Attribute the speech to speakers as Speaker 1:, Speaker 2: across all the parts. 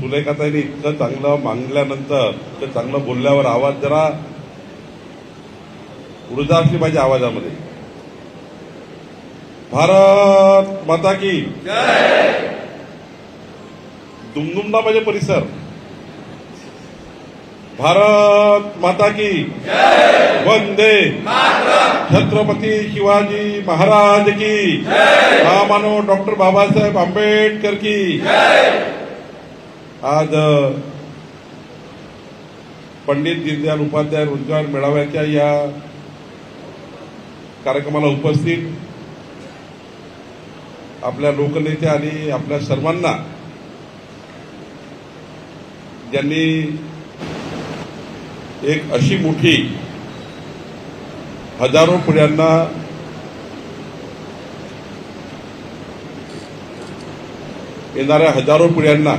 Speaker 1: सुलेखाताईने इतकं चांगलं मांगल्यानंतर ते चांगलं बोलल्यावर आवाज जरा ऊर्जा असली पाहिजे आवाजामध्ये. भारत माता की दुमदुमदा पाहिजे परिसर. भारत माता की वंदे छत्रपती शिवाजी महाराज की महामानव डॉक्टर बाबासाहेब आंबेडकर की आज पंडित दीनदयाल उपाध्याय रोजगार मेळाव्याच्या या कार्यक्रमाला उपस्थित आपल्या लोकनेते आणि आपल्या सर्वांना ज्यांनी एक अशी मोठी हजारो पिढ्यांना येणाऱ्या हजारो पिढ्यांना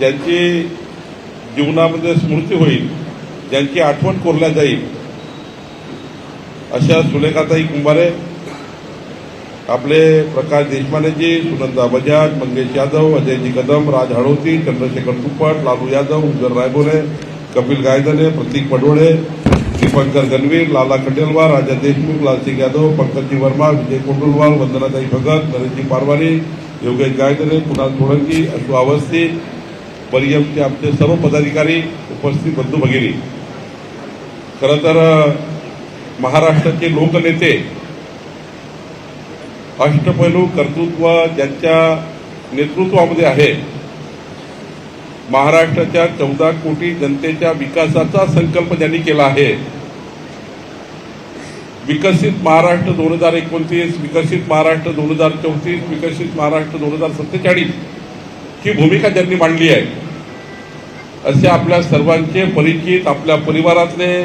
Speaker 1: ज्यांची जीवनामध्ये स्मृती होईल ज्यांची आठवण कोरल्या जाईल अशा सुलेखाताई कुंभारे आपले प्रकाश देशमानेजी सुनंदा बजाज मंगेश यादव अजयजी कदम राज हळोती चंद्रशेखर तुपट लालू यादव उज्ज्वल रायबोरे कपिल गायदने प्रतीक पडोळे दीपंकर गणवीर लाला खंडेलवार राजा देशमुख लालसिंग यादव पंकजी वर्मा विजय कोंडुलवाल वंदनाताई भगत नरेशजी पारवानी योगेश गायदने कुणाल सोळंकी अशू अवस्थी परियमचे आमचे सर्व पदाधिकारी उपस्थित बंधू भगिनी. खरं तर महाराष्ट्राचे लोकनेते अष्टपैलू कर्तृत्व ज्यांच्या नेतृत्वामध्ये आहे महाराष्ट्राच्या चौदा कोटी जनतेच्या विकासाचा संकल्प ज्यांनी केला आहे विकसित महाराष्ट्र दोन हजार एकोणतीस विकसित महाराष्ट्र दोन हजार चौतीस विकसित महाराष्ट्र दोन हजार सत्तेचाळीस ही भूमिका त्यांनी मांडली आहे. असे आपल्या सर्वांचे परिचित आपल्या परिवारातले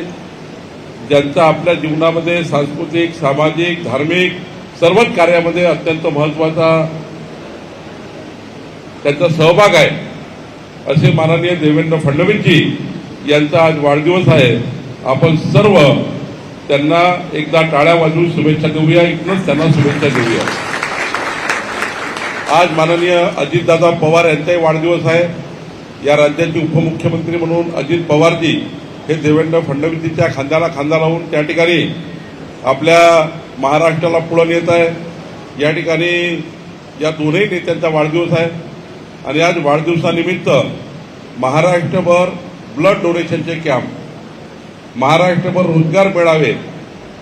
Speaker 1: ज्यांचा आपल्या जीवनामध्ये सांस्कृतिक सामाजिक धार्मिक सर्वच कार्यामध्ये अत्यंत महत्त्वाचा त्यांचा सहभाग आहे. असे माननीय देवेंद्र फडणवीसजी यांचा आज वाढदिवस आहे. आपण सर्व त्यांना एकदा टाळ्या वाजवून शुभेच्छा देऊया. इथूनच त्यांना शुभेच्छा देऊया. आज माननीय अजितदादा पवार यांचाही वाढदिवस आहे. या राज्याचे उपमुख्यमंत्री म्हणून अजित पवारजी हे देवेंद्र फडणवीसजीच्या खांद्याला खांदा लावून त्या ठिकाणी आपल्या महाराष्ट्राला पुढं नेत आहे. या ठिकाणी या दोनही नेत्यांचा वाढदिवस आहे. आणि आज वाढदिवसानिमित्त महाराष्ट्रभर ब्लड डोनेशनचे कॅम्प महाराष्ट्रभर रोजगार मिळावे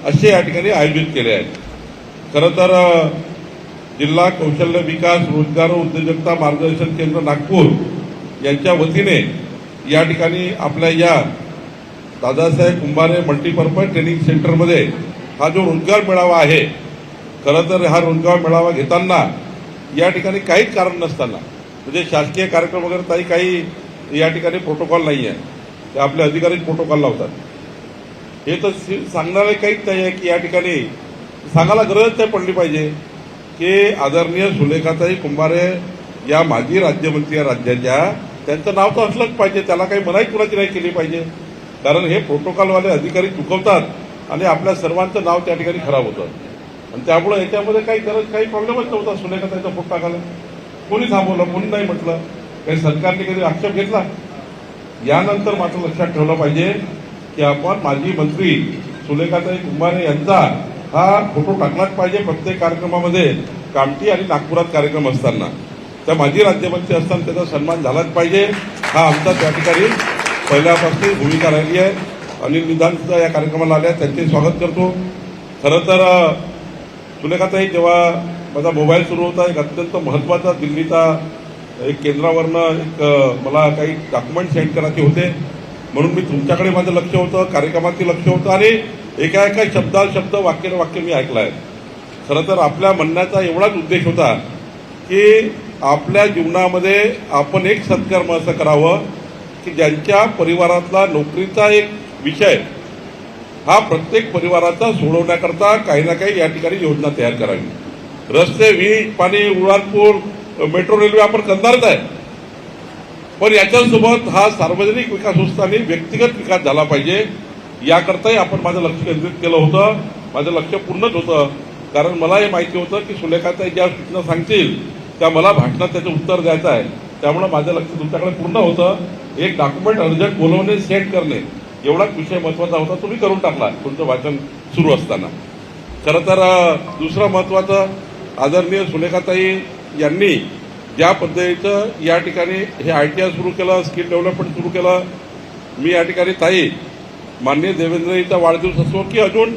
Speaker 1: असे या ठिकाणी आयोजित केले आहेत. खरं तर जिल्हा कौशल्य विकास रोजगार व उद्योजकता मार्गदर्शन केंद्र नागपूर यांच्या वतीने या ठिकाणी आपल्या या दादासाहेब कुंभारे मल्टीपर्पज ट्रेनिंग सेंटरमध्ये हा जो रोजगार मेळावा आहे खरं तर हा रोजगार मेळावा घेताना या ठिकाणी काहीच कारण नसताना म्हणजे शासकीय कार्यक्रम वगैरे काही काही या ठिकाणी प्रोटोकॉल नाही आहे ते आपले अधिकारी प्रोटोकॉल लावतात. हे तर सी- सांगणारे काहीच नाही आहे की या ठिकाणी सांगायला गरजच नाही पडली पाहिजे. की आदरणीय सुलेखाताई कुंभारे या माजी राज्यमंत्री या राज्याच्या त्यांचं नाव तर असलंच पाहिजे त्याला काही मनाई कुणाची नाही केली पाहिजे. कारण हे प्रोटोकॉलवाले अधिकारी चुकवतात आणि आपल्या सर्वांचं नाव त्या ठिकाणी खराब होतं. आणि त्यामुळे याच्यामध्ये काही गरज काही प्रॉब्लेमच नव्हता सुलेखाताईचा फोट टाकायला. कोणी थांबवलं कोणी नाही म्हटलं. काही सरकारने कधी आक्षेप घेतला? यानंतर मात्र लक्षात ठेवलं पाहिजे की आपण माजी मंत्री सुलेखाताई कुंभारे यांचा हा फोटो टाकलाच पाहिजे प्रत्येक कार्यक्रमामध्ये. कामठी आणि नागपुरात कार्यक्रम असताना. त्या माजी राज्यमंत्री असताना त्याचा सन्मान झालाच पाहिजे. हा आमचा त्या ठिकाणी पहिल्यापासून भूमिका राहिली आहे. अनिल निधानसुद्धा या कार्यक्रमाला आल्या त्यांचे स्वागत करतो. खरं तर अ, सुलेखाताई जेव्हा माझा मोबाईल सुरू होता एक अत्यंत महत्त्वाचा दिल्लीचा एक केंद्रावरनं एक मला काही डॉक्युमेंट सेंड करायचे होते. म्हणून मी तुमच्याकडे माझं लक्ष होतं कार्यक्रमाचे लक्ष होतं आणि एका एका शब्दा शब्द वाक्य वाक्य मी ऐकलं आहे खरं तर आपल्या म्हणण्याचा एवढाच उद्देश होता की आपल्या जीवनामध्ये आपण एक सत्कर्म असं करावं की ज्यांच्या परिवारातला नोकरीचा एक विषय हा प्रत्येक परिवाराचा सोडवण्याकरता काही ना काही या ठिकाणी योजना तयार करावी. रस्ते वीज पाणी उडानपूर मेट्रो रेल्वे आपण करणारच आहे. पण याच्यासोबत हा सार्वजनिक विकास संस्थांनी व्यक्तिगत विकास झाला पाहिजे. याकरताही आपण माझं लक्ष केंद्रित केलं होतं. माझं लक्ष पूर्णच होतं. कारण मला हे माहिती होतं की सुलेखाताई ज्या सूचना सांगतील त्या मला भाषणात त्याचं उत्तर द्यायचं आहे. त्यामुळं माझं लक्ष तुमच्याकडे पूर्ण होतं. एक डॉक्युमेंट अर्जंट बोलवणे सेट करणे एवढाच विषय महत्त्वाचा होता. तुम्ही करून टाकला. तुमचं वाचन सुरू असताना. खरं तर दुसरं महत्वाचं आदरणीय सुलेखाताई यांनी ज्या पद्धतीचं या ठिकाणी हे आय टी आय सुरू केलं स्किल डेव्हलपमेंट सुरू केलं. मी या ठिकाणी ताई माननीय देवेंद्रजीचा वाढदिवस असो की अजून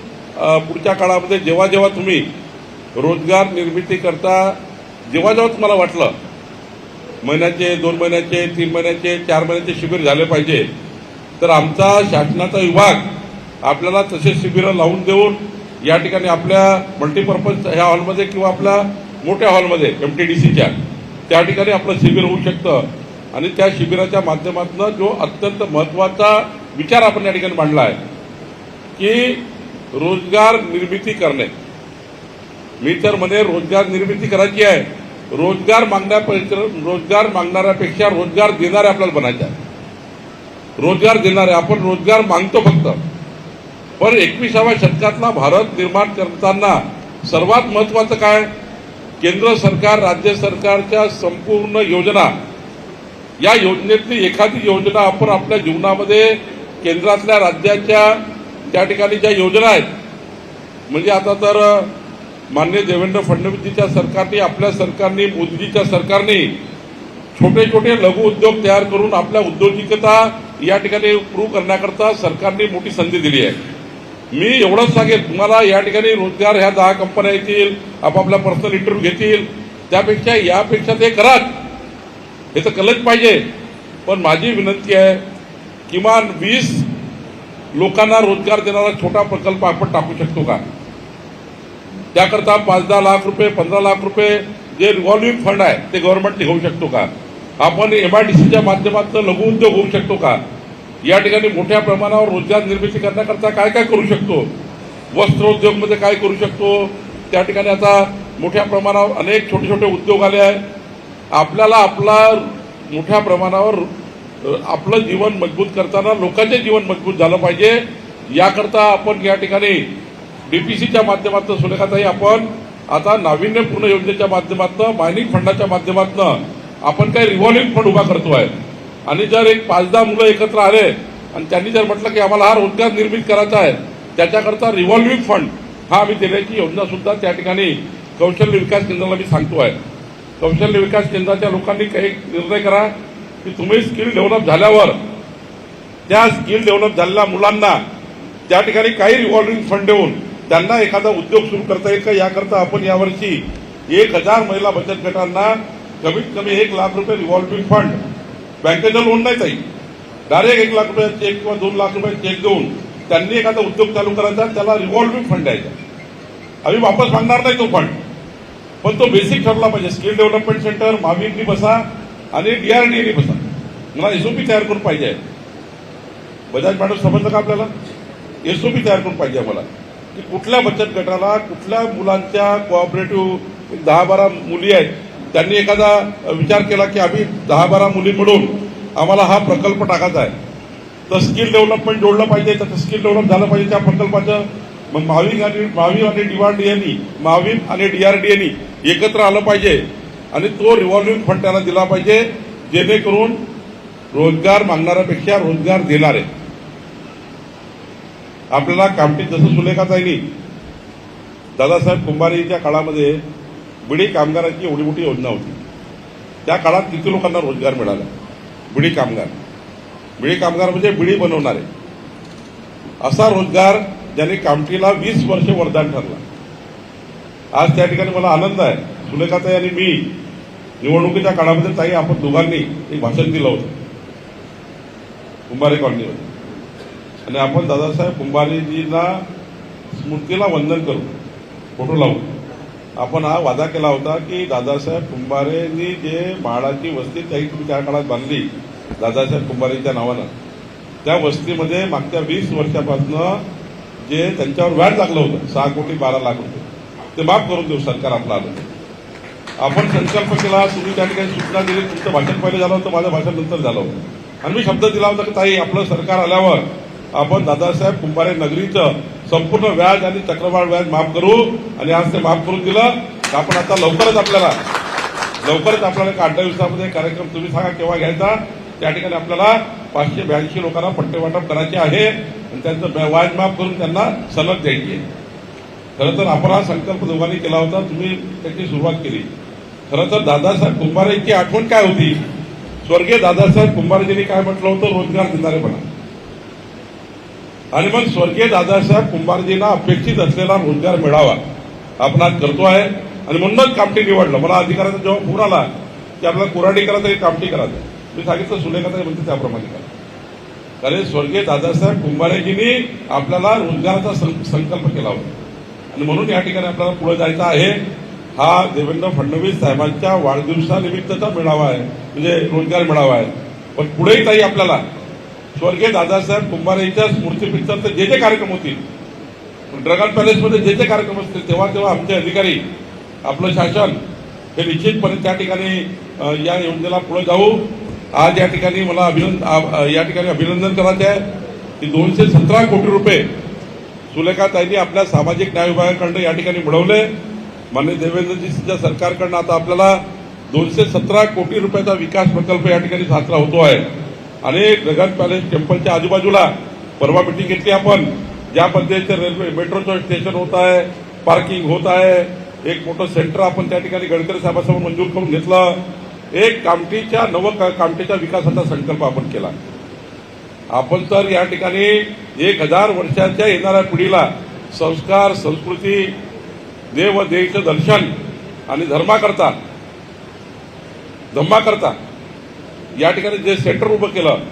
Speaker 1: पुढच्या काळामध्ये जेव्हा जेव्हा तुम्ही रोजगार निर्मिती करता जेव्हा जेव्हा तुम्हाला वाटलं महिन्याचे दोन महिन्याचे तीन महिन्याचे चार महिन्याचे शिबिर झाले पाहिजे तर आमचा शासनाचा विभाग आपल्याला तसे शिबिरं लावून देऊन या ठिकाणी आपल्या मल्टीपर्पज ह्या हॉलमध्ये किंवा आपल्या मोठ्या हॉलमध्ये एम टी डी सीच्या त्या ठिकाणी आपलं शिबिर होऊ शकतं. आणि त्या शिबिराच्या माध्यमातून जो अत्यंत महत्त्वाचा विचार आपण या ठिकाणी मांडला आहे की रोजगार निर्मिती करणे. मी तर म्हणे रोजगार निर्मिती करायची आहे. रोजगार मागण्यापेक्षा रोजगार मागणाऱ्यापेक्षा रोजगार देणारे आपल्याला बनायचे आहे. रोजगार देणारे आपण रोजगार मागतो फक्त. पण एकविसाव्या शतकातला भारत निर्माण करताना सर्वात महत्वाचं काय? केंद्र सरकार राज्य सरकारच्या संपूर्ण योजना. या योजनेतली एखादी योजना आपण आपल्या जीवनामध्ये केंद्रातल्या राज्याच्या त्या ठिकाणी ज्या योजना आहेत म्हणजे आता तर मान्य देवेंद्र फडणवीसजीच्या सरकारने आपल्या सरकारने मोदीजीच्या सरकारने छोटे छोटे लघु उद्योग तयार करून आपल्या उद्योजिकता या ठिकाणी प्रूव्ह करण्याकरता सरकारने मोठी संधी दिली आहे. मी एवढंच सांगेन तुम्हाला या ठिकाणी रोजगार ह्या दहा कंपन्या येतील आपापला पर्सनल इंटरव्ह्यू घेतील त्यापेक्षा यापेक्षा ते कराच हे तर कलच पाहिजे. पण माझी विनंती आहे किमान वीस लोकांना रोजगार देणारा छोटा प्रकल्प आपण टाकू शकतो का? त्याकरता पाच दहा लाख रुपये पंधरा लाख रुपये जे रिव्हॉल्विंग फंड आहे ते गव्हर्नमेंट घेऊ शकतो का? आपण एम आय डी सीच्या माध्यमातून लघुउद्योग होऊ शकतो का? या ठिकाणी मोठ्या प्रमाणावर रोजगार निर्मिती करण्याकरता काय काय करू शकतो? वस्त्रोद्योगमध्ये काय करू शकतो? त्या ठिकाणी आता मोठ्या प्रमाणावर अनेक छोटे छोटे उद्योग आले आहे आपल्याला आपला मोठ्या प्रमाणावर तर आपलं जीवन मजबूत करताना लोकांचे जीवन मजबूत झालं पाहिजे. याकरता आपण या ठिकाणी डीपीसीच्या माध्यमातून सुलेखाताई आपण आता नाविन्यपूर्ण योजनेच्या माध्यमातून मायनिंग फंडाच्या माध्यमातून आपण काही रिव्हॉल्विंग फंड उभा करतो आहे आणि जर एक पाच दहा मुलं एकत्र आले आणि त्यांनी जर म्हटलं की आम्हाला हा रोजगार निर्मित करायचा आहे त्याच्याकरता रिव्हॉल्विंग फंड हा आम्ही देण्याची योजना सुद्धा त्या ठिकाणी कौशल्य विकास केंद्राला मी सांगतो आहे कौशल्य विकास केंद्राच्या लोकांनी काही निर्णय करा. की तुम्ही स्किल डेव्हलप झाल्यावर त्या स्किल डेव्हलप झालेल्या मुलांना त्या ठिकाणी काही रिव्हॉल्विंग फंड देऊन त्यांना एखादा उद्योग सुरू करता येईल का? याकरता आपण यावर्षी एक हजार महिला बचत गटांना कमीत कमी एक लाख रुपये रिव्हॉल्विंग फंड बँकेचं लोन नाही ताई. डायरेक्ट एक लाख रुपये चेक किंवा दोन लाख रुपये चेक देऊन त्यांनी एखादा उद्योग चालू करायचा त्याला रिव्हॉल्विंग फंड द्यायचा. आम्ही वापस मागणार नाही तो फंड पण तो बेसिक ठरला पाहिजे. स्किल डेव्हलपमेंट सेंटर महावीरनी बसा आणि डीआरडीएनी बसा. मला एसओपी तयार करून पाहिजे. बजाज मॅडम समजलं का आपल्याला? एसओपी तयार करून पाहिजे आम्हाला. की कुठल्या बचत गटाला कुठल्या मुलांच्या कोऑपरेटिव्ह दहा बारा मुली आहेत त्यांनी एखादा विचार केला की आम्ही दहा बारा मुली मिळून आम्हाला हा प्रकल्प टाकायचा आहे. तर स्किल डेव्हलपमेंट जोडलं पाहिजे त्याचं स्किल डेव्हलप झालं पाहिजे त्या प्रकल्पाचं. मग महावीर आणि महावीर आणि डीआरडीएनी महावीर आणि डीआरडीएनी एकत्र आलं पाहिजे. आणि तो रिव्हॉल्विंग फंड त्यांना दिला पाहिजे जेणेकरून रोजगार मागणाऱ्यापेक्षा रोजगार देणारे. आपल्याला कामठी जसं सुलेखाताईनी दादासाहेब कुंभारेच्या काळामध्ये बिडी कामगारांची एवढी मोठी योजना होती. त्या काळात किती लोकांना रोजगार मिळाला? बिडी कामगार. बिडी कामगार म्हणजे बिडी बनवणारे. असा रोजगार ज्याने कामठीला वीस वर्ष वरदान ठरला. आज त्या ठिकाणी मला आनंद आहे. सुलेखाताई आणि मी निवडणुकीच्या काळामध्ये ताई आपण दोघांनी एक भाषण दिलं होतं. कुंभारे कॉलनीमध्ये आणि आपण दादासाहेब कुंभारेजीला स्मृतीला वंदन करू फोटो लावू. आपण हा वादा केला होता की दादासाहेब कुंभारेंनी जे माळाची वस्ती काही तुम्ही त्या काळात बांधली दादासाहेब कुंभारेच्या नावानं त्या वस्तीमध्ये मागच्या वीस वर्षापासून जे त्यांच्यावर व्याज लागलं होतं सहा कोटी बारा लाख रुपये ते माफ करून देऊ सरकार आपलं आलं. आपण संकल्प केला तुम्ही त्या ठिकाणी सूचना दिली तुमचं भाषण पहिलं झालं होतं माझं भाषण नंतर झालं होतं. आणि मी शब्द दिला होता की ताई आपलं सरकार आल्यावर आपण दादासाहेब कुंभारे नगरीचं संपूर्ण व्याज आणि चक्रवाढ व्याज माफ करू आणि आज ते माफ करून दिलं. तर आपण आता लवकरच आपल्याला लवकरच आपल्याला एक आठ दिवसामध्ये कार्यक्रम तुम्ही सांगा केव्हा घ्यायचा? त्या ठिकाणी आपल्याला पाचशे ब्याऐंशी लोकांना पट्टे वाटप करायचे आहे आणि त्यांचं व्याज माफ करून त्यांना सलग द्यायची आहे. खरं तर आपण हा संकल्प दोघांनी केला होता तुम्ही त्याची सुरुवात केली. खरं तर दादासाहेब कुंभारेची आठवण काय होती? स्वर्गीय दादासाहेब कुंभारजींनी काय म्हटलं होतं? रोजगार देणारेपणा आणि मग स्वर्गीय दादासाहेब कुंभारजींना अपेक्षित असलेला रोजगार मिळावा आपण आज करतो आहे. आणि म्हणूनच कामठी निवडलं. मला अधिकाऱ्याचा जेव्हा फोन आला की आपल्याला कुराडी करायचं की कामठी करायचं मी सांगितलं सुलेखाताई म्हणते त्याप्रमाणे करा. कारण स्वर्गीय दादासाहेब कुंभारेजींनी आपल्याला रोजगाराचा सं- संकल्प केला होता. आणि म्हणून या ठिकाणी आपल्याला पुढे जायचं आहे. हा देवेंद्र फडणवीस साहेबांच्या वाढदिवसानिमित्तचा मेळावा आहे. म्हणजे रोजगार मेळावा आहे. पण पुढेही काही आपल्याला स्वर्गीय दादासाहेब कुंभारेच्या स्मृतीपित्तांचे जे जे कार्यक्रम होतील ड्रगन पॅलेसमध्ये जे जे कार्यक्रम असतील तेव्हा तेव्हा आमचे अधिकारी आपलं शासन हे निश्चितपणे त्या ठिकाणी या योजनेला पुढे जाऊ. आज या ठिकाणी मला अभिनंद आ- या ठिकाणी अभिनंदन करायचे आहे की दोनशे सतरा कोटी रुपये सुलेखाताईंनी आपल्या सामाजिक न्याय विभागाकडनं या ठिकाणी मिळवले. मान्य देवेंद्रजीच्या सरकारकडनं आता आपल्याला दोनशे सतरा कोटी रुपयाचा विकास प्रकल्प या ठिकाणी साजरा होतो आहे. अनेक गगन पॅलेस टेम्पलच्या आजूबाजूला परवा मिटिंग घेतली आपण. ज्या पद्धतीचे रेल्वे मेट्रोचं स्टेशन होत आहे पार्किंग होत आहे. एक मोठं सेंटर आपण त्या ठिकाणी गडकरी साहेबांसमोर मंजूर करून घेतलं. एक कामठीच्या नव कामठीच्या विकासाचा संकल्प आपण केला. आपण तर या ठिकाणी एक हजार वर्षाच्या येणाऱ्या पिढीला संस्कार संस्कृती देव देवीचं दर्शन आणि धर्माकरता धम्माकरता या ठिकाणी जे सेंटर उभं केलं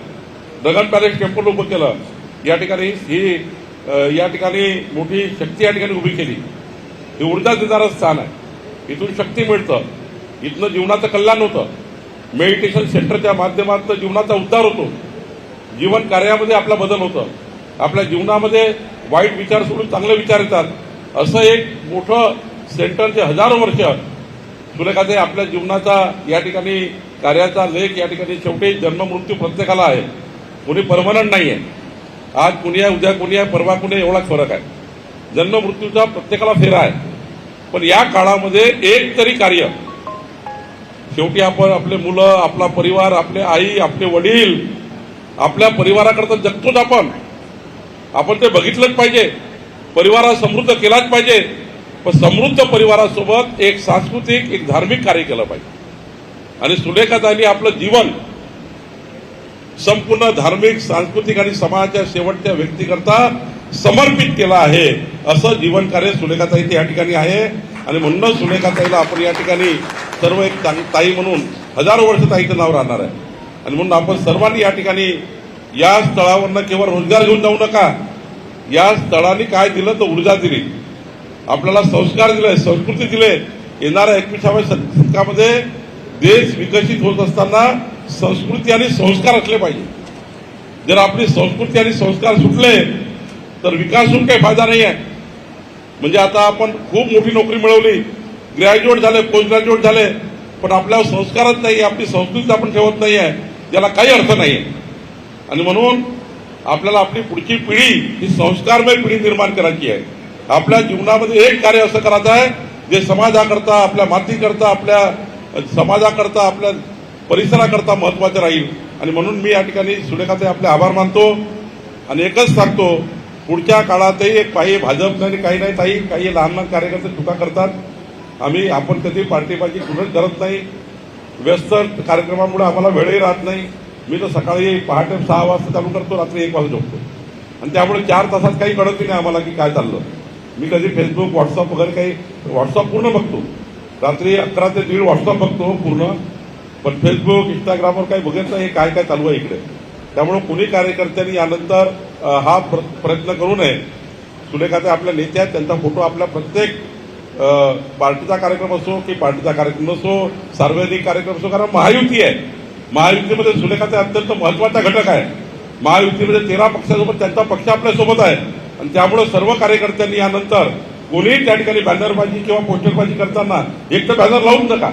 Speaker 1: दगन पॅलेस टेम्पल उभं केलं या ठिकाणी ही या ठिकाणी मोठी शक्ती या ठिकाणी उभी केली. हे ऊर्जा देणारं स्थान आहे. इथून शक्ती मिळतं. इथनं जीवनाचं कल्याण होतं. मेडिटेशन सेंटरच्या माध्यमातून जीवनाचा उद्धार होतो. जीवन कार्यामध्ये आपला बदल होतं. आपल्या जीवनामध्ये वाईट विचार सोडून चांगले विचार येतात. असं एक मोठं सेंटर जे हजारो वर्ष सुलेखाचे आपल्या जीवनाचा या ठिकाणी कार्याचा लेख या ठिकाणी शेवटी जन्म मृत्यू प्रत्येकाला आहे. कोणी परमनंट नाही आहे आज कुणी आहे उद्या कुणी आहे परवा कुणी एवढाच फरक आहे. जन्म मृत्यूचा प्रत्येकाला फेरा आहे. पण या काळामध्ये एक तरी कार्य. शेवटी आपण आपले मुलं आपला परिवार आपले आई आपले वडील आपल्या परिवाराकरता जगतोच आपण. आपण ते बघितलंच पाहिजे. परिवारा समृद्ध केलाच पाहिजे. पण समृद्ध परिवारासोबत एक सांस्कृतिक एक धार्मिक कार्य केलं पाहिजे. आणि सुलेखाताईंनी आपलं जीवन संपूर्ण धार्मिक सांस्कृतिक आणि समाजाच्या शेवटच्या व्यक्तीकरता समर्पित केलं आहे. असं जीवन कार्य सुलेखाताई या ठिकाणी आहे. आणि म्हणूनच सुलेखाताईला आपण या ठिकाणी सर्व एक ताई म्हणून हजारो वर्ष ताईचं नाव राहणार आहे. आणि म्हणून आपण सर्वांनी या ठिकाणी या स्थळावरनं केवळ रोजगार घेऊन जाऊ नका. या स्थळाने काय दिलं तर ऊर्जा दिली. आपल्याला संस्कार दिले संस्कृती दिले. येणाऱ्या एकविसाव्या शतकामध्ये देश विकसित होत असताना संस्कृती आणि संस्कार असले पाहिजे. जर आपली संस्कृती आणि संस्कार सुटले तर विकास होऊन काही फायदा नाही आहे म्हणजे आता आपण खूप मोठी नोकरी मिळवली. ग्रॅज्युएट झाले पोस्ट ग्रॅज्युएट झाले पण आपल्यावर संस्कारच नाही आपली संस्कृती आपण ठेवत नाही आहे याला काही अर्थ नाही आहे आणि म्हणून आपल्याला आपली पुढची पिढी ही संस्कारमय पिढी निर्माण करायची आहे. आपल्या जीवनामध्ये एक कार्य असं करायचं आहे जे समाजाकरता आपल्या मातीकरता आपल्या समाजाकरता आपल्या परिसराकरता महत्वाचं राहील. आणि म्हणून मी या ठिकाणी सुरेखाचे आपले आभार मानतो आणि एकच सांगतो पुढच्या काळातही एक काही भाजप नाही काही नाही ताई काही लहान लहान कार्यकर्ते चुका करतात. आम्ही आपण कधी पार्टीबाजी कुठंच करत नाही. व्यस्त कार्यक्रमामुळे आम्हाला वेळही राहत नाही. मी तर सकाळी पहाटे सहा वाजता चालू करतो रात्री एक वाजता झोपतो. आणि त्यामुळे चार तासात काही कळत नाही आम्हाला की काय चाललं. मी कधी फेसबुक व्हॉट्सअप वगैरे काही व्हॉट्सअप पूर्ण बघतो. रात्री अकरा ते दीड व्हॉट्सअप बघतो पूर्ण. पण फेसबुक इंस्टाग्रामवर काही बघितलं हे काय काय चालू आहे इकडे. त्यामुळे कुणी कार्यकर्त्यांनी यानंतर हा प्र- प्रयत्न करू नये. सुलेखाचे आपल्या नेत्या आहेत त्यांचा फोटो आपल्या प्रत्येक पार्टीचा कार्यक्रम असो की पार्टीचा कार्यक्रम असो सार्वजनिक कार्यक्रम असो कारण महायुती आहे. महायुतीमध्ये सुलेखाचा अत्यंत महत्त्वाचा घटक आहे. महायुतीमध्ये तेरा पक्षासोबत त्यांचा पक्ष आपल्यासोबत आहे. आणि त्यामुळे सर्व कार्यकर्त्यांनी यानंतर कोणीही त्या ठिकाणी बॅनरबाजी किंवा पोस्टरबाजी करताना एक तर बॅनर लावून नका.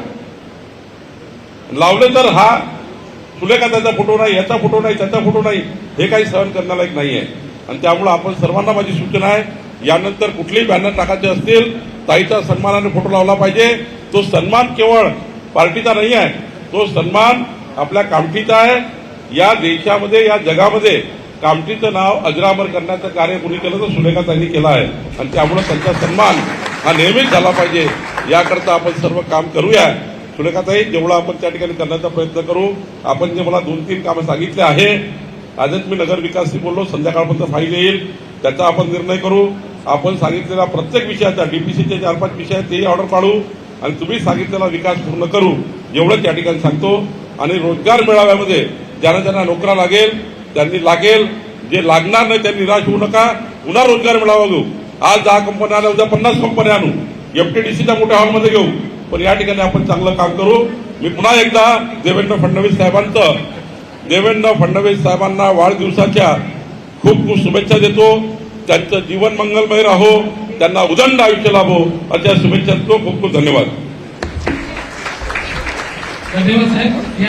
Speaker 1: लावले तर हा सुलेखा त्याचा फोटो नाही याचा फोटो नाही त्याचा फोटो नाही हे काही सहन करण्यालायक नाही आहे आणि त्यामुळे आपण सर्वांना माझी सूचना आहे यानंतर कुठलेही बॅनर टाकायचे असतील ताईचा सन्मानाने फोटो लावला पाहिजे. तो सन्मान केवळ पार्टीचा नाही आहे तो सन्मान आपल्या कामठीचा आहे. या देशामध्ये या जगामध्ये कामठीचं नाव अजरामर करण्याचं कार्य कुणी केलं तर सुलेखाताईंनी केलं आहे. आणि त्यामुळे त्यांचा सन्मान हा नेहमीच झाला पाहिजे. याकरता आपण सर्व काम करूया. सुलेखाताई जेवढं आपण त्या ठिकाणी करण्याचा प्रयत्न करू आपण जे मला दोन तीन कामं सांगितले आहे आजच मी नगर विकासशी बोललो संध्याकाळपर्यंत फाईल येईल. त्याचा आपण निर्णय करू. आपण सांगितलेल्या प्रत्येक विषयाचा डीपीसीचे चार पाच विषय आहेत तेही ऑर्डर पाडू. आणि तुम्ही सांगितलेला विकास पूर्ण करू. एवढंच त्या ठिकाणी सांगतो. आणि रोजगार मेळाव्यामध्ये ज्यांना ज्यांना नोकरा लागेल त्यांनी लागेल. जे लागणार नाही त्यांनी निराश होऊ नका. पुन्हा रोजगार मेळावा घेऊ. आज दहा कंपन्या आल्या उद्या पन्नास कंपन्या आणू. एफटीडीसीच्या मोठ्या हॉलमध्ये घेऊ. पण या ठिकाणी आपण चांगलं काम करू. मी पुन्हा एकदा देवेंद्र फडणवीस साहेबांचं देवेंद्र फडणवीस साहेबांना वाढदिवसाच्या खूप खूप शुभेच्छा देतो. त्यांचं जीवन मंगलमय राहो. त्यांना उदंड आयुष्य लाभो. अशा शुभेच्छा देतो. खूप खूप धन्यवाद.
Speaker 2: धन्यवाद साहेब